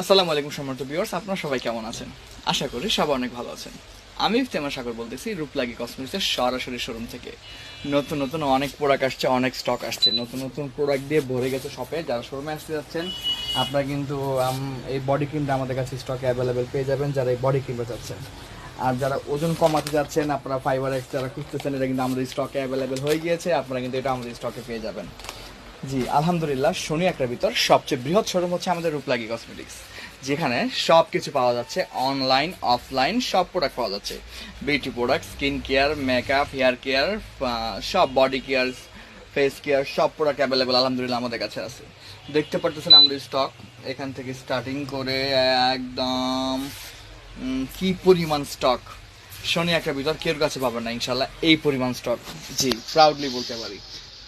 আসসালামু আলাইকুম সম্মানিত ভিউয়ার্স আপনারা সবাই কেমন আছেন? আশা করি সবাই অনেক ভালো আছেন। আমি ইফতেমা সাগর বলতেছি, রূপলাগি কসমেটিক্সের সরাসরি শোরুম থেকে। নতুন নতুন অনেক প্রোডাক্ট আসছে, অনেক স্টক আসছে। নতুন নতুন প্রোডাক্ট দিয়ে ভরে গেছে শপে যারা শোরুমে আসতে যাচ্ছেন, আপনারা কিন্তু এই বডি ক্রিমটা আমাদের কাছে স্টকে অ্যাভেলেবেল পেয়ে যাবেন, যারা এই বডি ক্রিমটা চাচ্ছেন। আর যারা ওজন কমাতে যাচ্ছেন, আপনারা ফাইবার এক্স যারা খুঁজতেছেন, এটা কিন্তু আমাদের স্টকে অ্যাভেলেবেল হয়ে গিয়েছে। আপনারা কিন্তু এটা আমাদের স্টকে পেয়ে যাবেন। জি, আলহামদুলিল্লাহ শনি একটার ভিতর। সবচেয়ে বৃহৎ শোরুম হচ্ছে আমাদের রূপলাগি কসমেটিক্স যেখানে সব কিছু পাওয়া যাচ্ছে অনলাইন অফলাইন সব প্রোডাক্ট পাওয়া যাচ্ছে। Beauty product skin care makeup hair care সব বডি কেয়ার ফেস কেয়ার সব প্রোডাক্ট অ্যাভেলেবেল আলহামদুলিল্লাহ আমাদের কাছে আছে। দেখতে পারতেছেন আমাদের স্টক এখান থেকে স্টার্টিং করে একদম কি পরিমাণ স্টক শনি একটা ভিতর, কেউ কাছে পাবেন না ইনশাল্লাহ এই পরিমাণ স্টক জি প্রাউডলি বলতে পারি।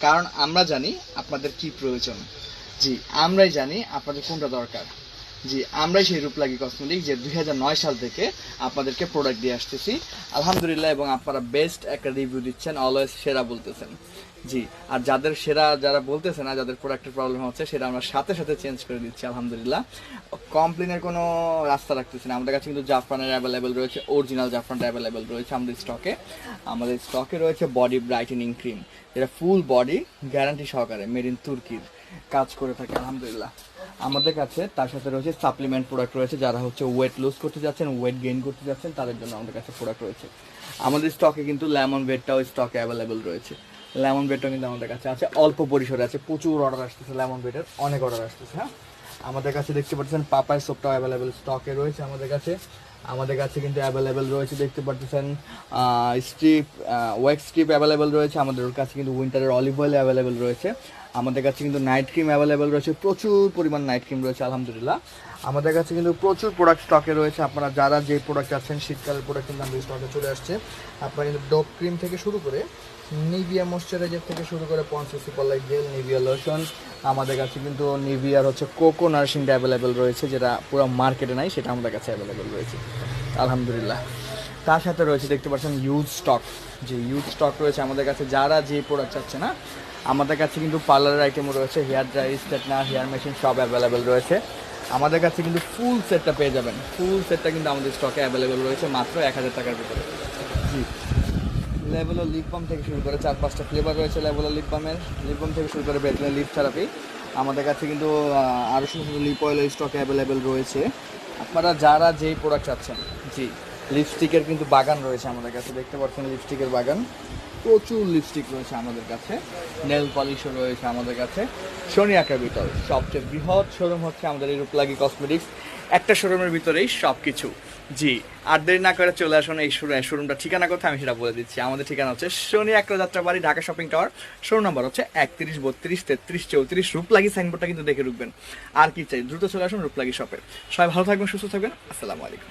কারণ আমরা জানি আপনাদের কি প্রয়োজন। জি আমরাই জানি আপনাদের কোনটা দরকার। জি, আমরাই সেই রূপলাগি কসমেটিক যে দুই হাজার নয় সাল থেকে আপনাদেরকে প্রোডাক্ট দিয়ে আসতেছি। আলহামদুলিল্লাহ, এবং আপনারা বেস্ট একটা রিভিউ দিচ্ছেন অলওয়েজ সেরা বলতেছেন। জি, আর যাদের সেরা যারা বলতেছে না যাদের প্রোডাক্টের প্রবলেম হচ্ছে, সেটা আমরা সাথে সাথে চেঞ্জ করে দিচ্ছি, আলহামদুলিল্লাহ। কমপ্লেনের কোনো রাস্তা রাখতেছি না। আমাদের কাছে কিন্তু জাফরানের অ্যাভেলেবেল রয়েছে অরিজিনাল জাফরানটা অ্যাভেলেবেল রয়েছে আমাদের স্টকে আমাদের স্টকে রয়েছে বডি ব্রাইটেনিং ক্রিম যেটা ফুল বডি গ্যারান্টি সহকারে মেড ইন তুর্কির কাজ করে থাকে, আলহামদুলিল্লাহ। আমাদের কাছে তার সাথে রয়েছে সাপ্লিমেন্ট প্রোডাক্ট রয়েছে, যারা হচ্ছে ওয়েট লুজ করতে যাচ্ছেন ওয়েট গেইন করতে যাচ্ছেন, তাদের জন্য আমাদের কাছে প্রোডাক্ট রয়েছে। আমাদের স্টকে কিন্তু লেমন বেডটাও স্টকে অ্যাভেলেবেল রয়েছে। লেমন বেডটাও কিন্তু আমাদের কাছে আছে, অল্প পরিসরে আছে, প্রচুর অর্ডার আসতেছে লেমন বেডের অনেক অর্ডার আসতেছে হ্যাঁ? আমাদের কাছে দেখতে পাচ্ছেন পাপায় সোপটাও অ্যাভেলেবেল স্টকে রয়েছে আমাদের কাছে। আমাদের কাছে কিন্তু অ্যাভেলেবেল রয়েছে, দেখতে পাচ্ছেন স্ট্রিপ ওয়েক স্ট্রিপ অ্যাভেলেবেল রয়েছে, আমাদের কাছে কিন্তু উইন্টারের অলিভ অয়েল অ্যাভেলেবেল রয়েছে, আমাদের কাছে কিন্তু নাইট ক্রিম অ্যাভেলেবেল রয়েছে, প্রচুর পরিমাণ নাইট ক্রিম রয়েছে, আলহামদুলিল্লাহ। আমাদের কাছে কিন্তু প্রচুর প্রোডাক্ট স্টকে রয়েছে, আপনারা যারা যে প্রোডাক্ট আছেন, শীতকালের প্রোডাক্ট কিন্তু আমাদের স্টকে চলে আসছে, আপনারা কিন্তু ডোপ ক্রিম থেকে শুরু করে নিভিয়া ময়শ্চারাইজার থেকে শুরু করে পঞ্চাশ super light gel Nivea lotion আমাদের কাছে কিন্তু নিভিয়ার হচ্ছে কোকো নার্সিংটা অ্যাভেলেবেল রয়েছে, যেটা পুরো মার্কেটে নাই, সেটা আমাদের কাছে অ্যাভেলেবেল রয়েছে। আলহামদুলিল্লাহ। তার সাথে রয়েছে, দেখতে পাচ্ছেন ইউজ স্টক যে ইউজ স্টক রয়েছে আমাদের কাছে, যারা যে প্রোডাক্ট চাচ্ছে না, আমাদের কাছে কিন্তু পার্লারের আইটেমও রয়েছে hair dry straightener hair machine সব অ্যাভেলেবেল রয়েছে। আমাদের কাছে কিন্তু ফুল সেটটা পেয়ে যাবেন। ফুল সেটটা কিন্তু আমাদের স্টকে অ্যাভেলেবেল রয়েছে, মাত্র এক হাজার টাকার ভিতরে। জি। লেভেল লিপ বাম থেকে শুরু করে চার পাঁচটা ফ্লেভার রয়েছে লেভেল লিপ বামের লিপ বাম থেকে শুরু করে বেতনের লিপ থেরাপি আমাদের কাছে কিন্তু আরও সুন্দর সুন্দর লিপ অয়েল স্টকে অ্যাভেলেবেল রয়েছে। আপনারা যারা যেই প্রোডাক্ট চাচ্ছেন জি। লিপস্টিকের কিন্তু বাগান রয়েছে আমাদের কাছে। দেখতে পাচ্ছেন লিপস্টিকের বাগান। প্রচুর লিপস্টিক রয়েছে আমাদের কাছে। নেল পলিশও রয়েছে আমাদের কাছে। সোনিয়া ভিতর সবচেয়ে বৃহৎ শোরুম হচ্ছে আমাদের এই রূপলাগি কসমেটিক্স একটা শোরুমের ভিতরেই সব কিছু জি, আর দেরি না করে চলে আসুন এই শোরুমটা ঠিকানা কোথায় আমি সেটা বলে দিচ্ছি। আমাদের ঠিকানা হচ্ছে শনি একরা যাত্রা বাড়ি, Dhaka shopping tower showroom number হচ্ছে একত্রিশ, বত্রিশ, তেত্রিশ, চৌত্রিশ। রূপলাগি সাইনবোর্ডটা কিন্তু দেখে রুখবেন আর কি চাই, দ্রুত চলে আসুন রূপলাগি শপে সবাই ভালো থাকবেন, সুস্থ থাকবেন। আসসালামু আলাইকুম।